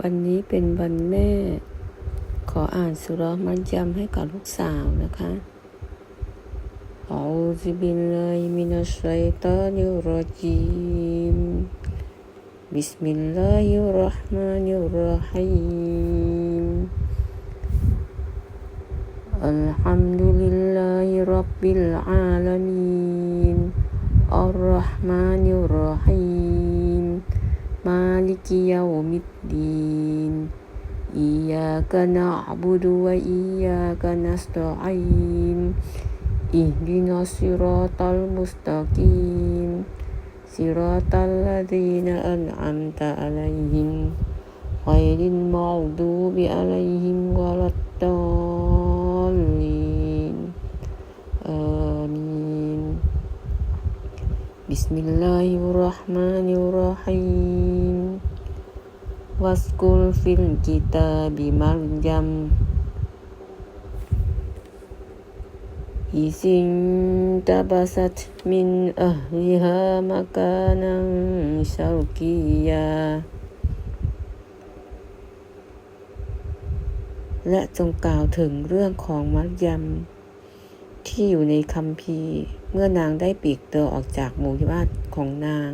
วันนี้เป็นวันแม่ ขออ่านสุรมัจยให้กับลูกสาวนะคะอาซิบินไลมินัสไซตานิรจิมบิสมิลลาฮิรราะห์มานิรราะฮีมอัลฮัมดุลิลลาฮิร็อบบิลอาลามีม العالمين الرحمن الرحيم ลลาฮิรับบิลอาลามีนอัลเร بسم الله الرحمن الرحيم واذكر في الكتاب مريم إذ انتبست من أهلها مكانا شرقيا และจงกล่าวถึงเรื่องของมัรยมที่อยู่ในคัมภีร์ เมื่อนางได้ปีกตัวออกจากหมู่บ้านของนาง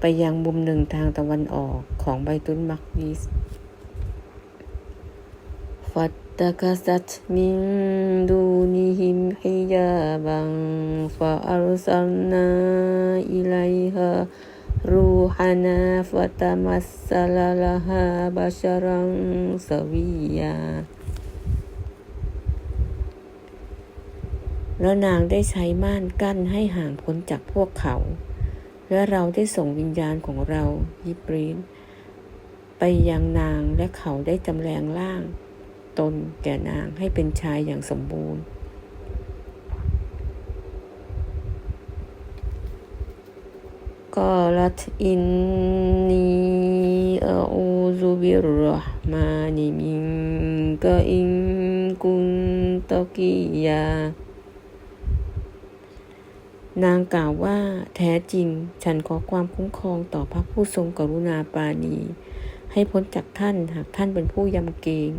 ไปยังมุมหนึ่งทางตะวันออกของไบตุนมักดิสฟัตตะกสัตมินดูนิหิมฮิยาบังฟาอัลซัลนาอิไลฮารูฮานาฟะตมัสสลาลาฮาบาชารังสวียา แล้วนางได้ใช้ม่านกั้นให้ห่างพ้นจากพวกเขา และเราได้ส่งวิญญาณของเรายิบรีนไปยังนางและเขาได้จำแรงร่าง ตนแก่นางให้เป็นชายอย่างสมบูรณ์ กอลัตอินนีอาอูซุบิรรห์มานิมินกอินกุนตะกียา นางกล่าวว่าแท้จริง ฉันขอความคุ้มครองต่อพระผู้ทรงกรุณาปาณี ให้พ้นจากท่านหากท่านเป็นผู้ยำเกรง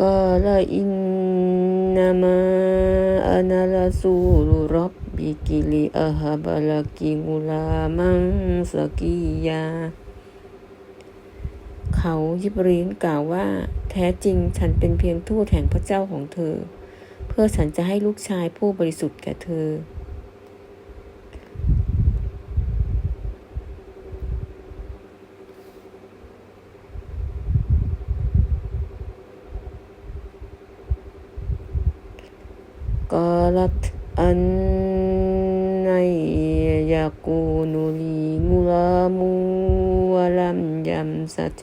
กลาอินนามาอนาลาสูลุรับบิกิลิอาฮาบาลากิงุลามังสกิยา เขายิบรีนกล่าวว่า แท้จริงฉันเป็นเพียงทูตแห่งพระเจ้าของเธอ เพื่อฉันจะให้ลูกชายผู้บริสุทธิ์แก่เธอ قالت أن يكون لي غلام ولم يمسسني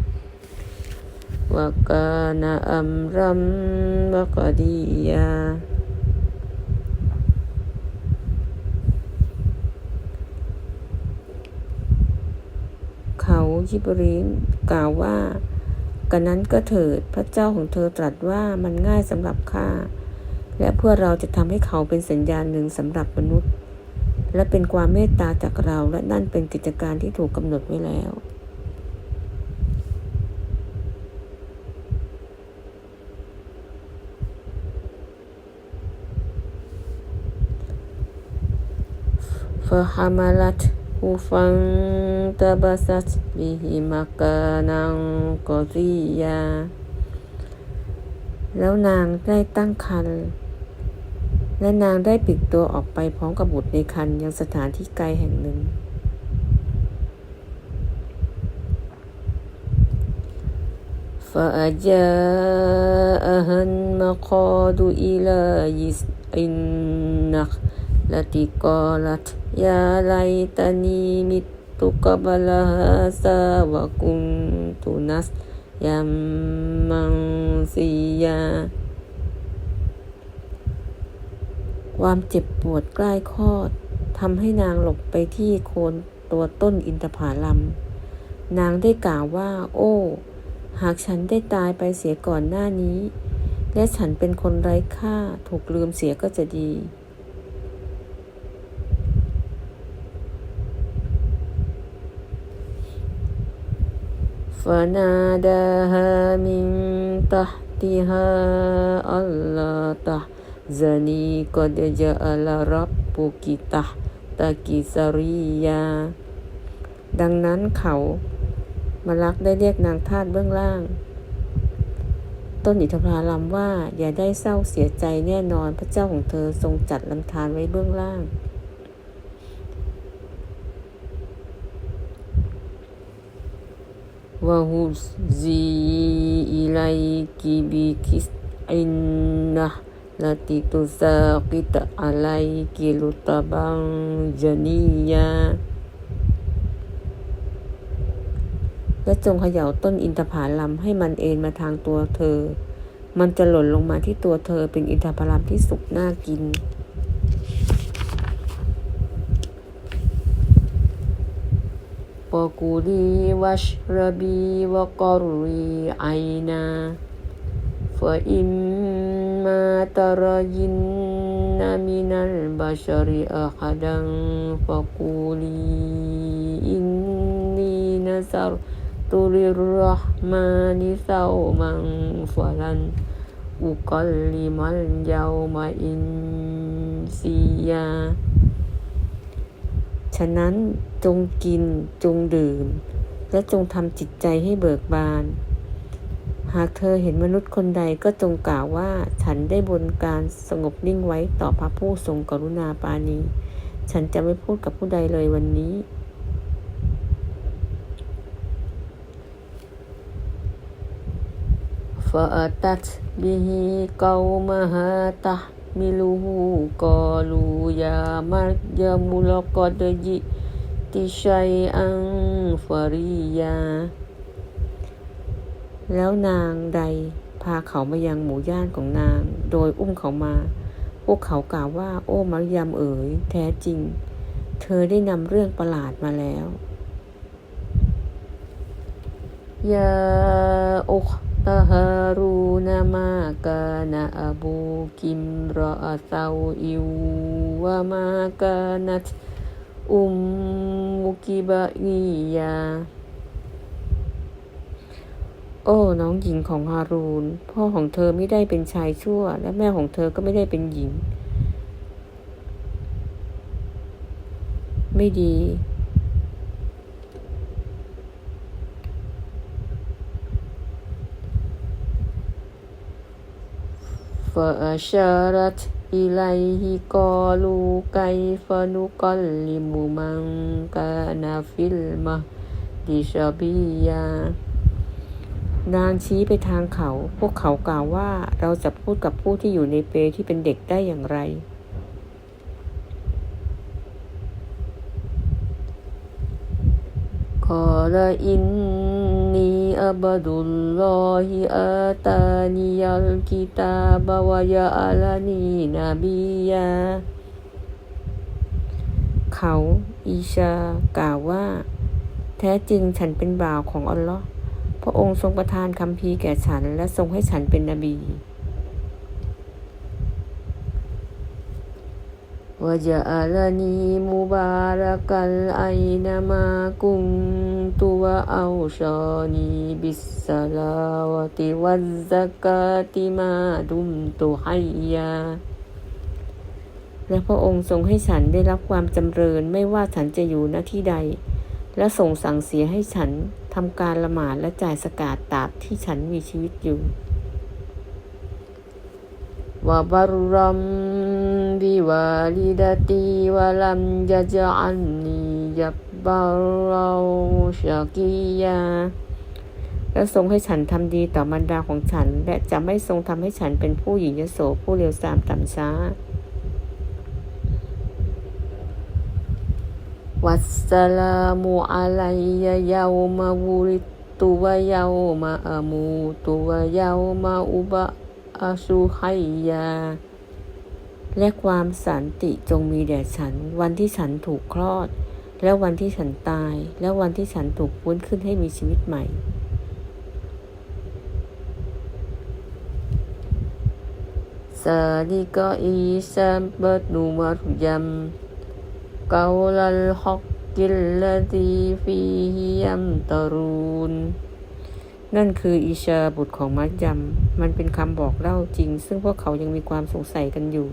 وكان أمرا مقضيا เขายิบรีนกล่าวว่ากันนั้นก็เถิดพระเจ้าของเธอตรัสว่ามันง่ายสำหรับข้า และเพื่อเราจะทำให้เขาเป็นสัญญาณหนึ่งสำหรับมนุษย์ และเป็นความเมตตาจากเราและนั่นเป็นกิจการที่ถูกกำหนดไว้แล้ว فحملته فانتبست به مكانا قصيا แล้วนางได้ตั้งครรภ์และนางได้ปลีกตัวออกไปพร้อมกับบุตรในครรภ์ยังสถานที่ไกลแห่งหนึ่ง فأجاءها المخاض إلى جذع النخلة قالت يا ليتني مت ตุกบลาฮาซาวะกุนตุนัสยัมมังซียา ความเจ็บปวดใกล้คลอดทำให้นางหลบไปที่โคนตัวต้นอินทผลัม นางได้กล่าวว่า โอ้ หากฉันได้ตายไปเสียก่อนหน้านี้ และฉันเป็นคนไร้ค่าถูกลืมเสียก็จะดี فناداها من تحتها ألا تحزني قد جعل ربك تحتك سريا ดังนั้นเขามาลักได้เรียกนางทาสเบื้องล่าง ต้นอิทธพาลัมว่า อย่าได้เศร้าเสียใจแน่นอนพระเจ้าของเธอทรงจัดลำธารไว้เบื้องล่าง وهزي إليك بكسع النخلة تساقط عليك رطبا جنيا และจงเขย่าต้นอินทผลัมให้มันเอ็นมาทางตัวเธอ มันจะหล่นลงมาที่ตัวเธอเป็นอินทผลัมที่สุกน่ากิน وكلي واشربي وقري عينا فإما ترين من البشر أحدا فقولي إني نذرت للرحمن صوما فلن أكلم اليوم إنسيا ฉ ะนั้นจงกินจงดื่ม และจงทำจิตใจให้เบิกบาน หากเธอเห็นมนุษย์คนใดก็จงกล่าวว่าฉันได้บนการสงบนิ่งไว้ต่อพระผู้ทรงกรุณาปานี ฉันจะไม่พูดกับผู้ใดเลยวันนี้ฟาตัตบิฮิกามหาตา miluhu qalu ya maryamu laqad ji'ti shay'an fariya แล้วนางใดพาเขามายังหมู่ย่านของนาง โดยอุ้มเขามา พวกเขากล่าวว่า โอ้มารยามเอ๋ย แท้จริง เธอได้นำเรื่องประหลาดมาแล้วยาโอ ตาฮารูนามากานาอบูกิมรออาซาอิววามากานัตอุมมุกิบะนียา โอ้น้องหญิงของฮารูน พ่อของเธอไม่ได้เป็นชายชั่ว และแม่ของเธอก็ไม่ได้เป็นหญิง ไม่ดี فأشارت إليه قالوا كيف نكلم من كان في المهد صبيا นางชี้ไปทางเขา พวกเขากล่าวว่าเราจะพูดกับผู้ที่อยู่ในเปรที่เป็นเด็กได้อย่างไร قال إني عبد الله آتاني الكتاب وجعلني نبيا เขาอีชากล่าวว่า แท้จริงฉันเป็นบ่าวของอัลลอฮ์พระองค์ทรงประทานคำพีร์แก่ฉัน และทรงให้ฉันเป็นนบี وجعلني مباركا أينما كنت وأوصاني بالصلاة والزكاة ما دمت حيا และพระองค์ทรงให้ฉันได้รับความจำเริญไม่ว่าฉันจะอยู่ณที่ใด และทรงสั่งเสียให้ฉันทำการละหมาดและจ่ายสกาดตราบที่ฉันมีชีวิตอยู่ وبرا بوالدتي ولم يجعلني جبارا شقيا และทรงให้ฉันทำดีต่อมารดาของฉัน และจะไม่ทรงทำให้ฉันเป็นผู้หญิงยโสผู้เลวทรามต่ำช้า วัสสลามุอะลัยยะยาวมาวูริตตุวะยาวมาอามูตุวะยาวมาอุบะอาสุฮัยยา และความสันติจงมีแด่ฉัน วันที่ฉันถูกคลอด และวันที่ฉันตาย และวันที่ฉันถูกฟื้นขึ้นให้มีชีวิตใหม่ซาลิกอีซาบัดนุมารยัมกาลัลฮักกิลลตีฟีฮิยัมตารูนนั่นคืออิชาบุตรของมัจยัมมันเป็นคำบอกเล่าจริง ซึ่งพวกเขายังมีความสงสัยกันอยู่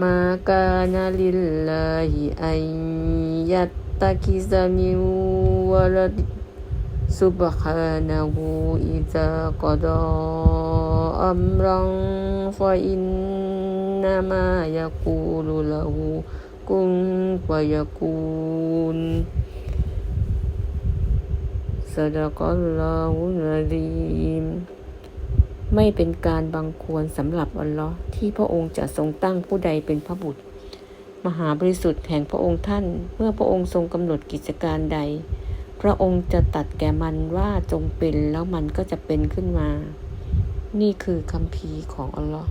maka nyalillahi ayat takiza min walad subhanahu iza qada amran fa innama yakulu lahu kun fayakun sadaqallahu ไม่เป็นการบังควรสำหรับอัลลอฮ์ที่พระองค์จะทรงตั้งผู้ใดเป็นพระบุตร มหาบริสุทธิ์แห่งพระองค์ท่าน เมื่อพระองค์ทรงกำหนดกิจการใด พระองค์จะตัดแก่มันว่าจงเป็นแล้วมันก็จะเป็นขึ้นมา นี่คือคำพีของอัลลอฮ์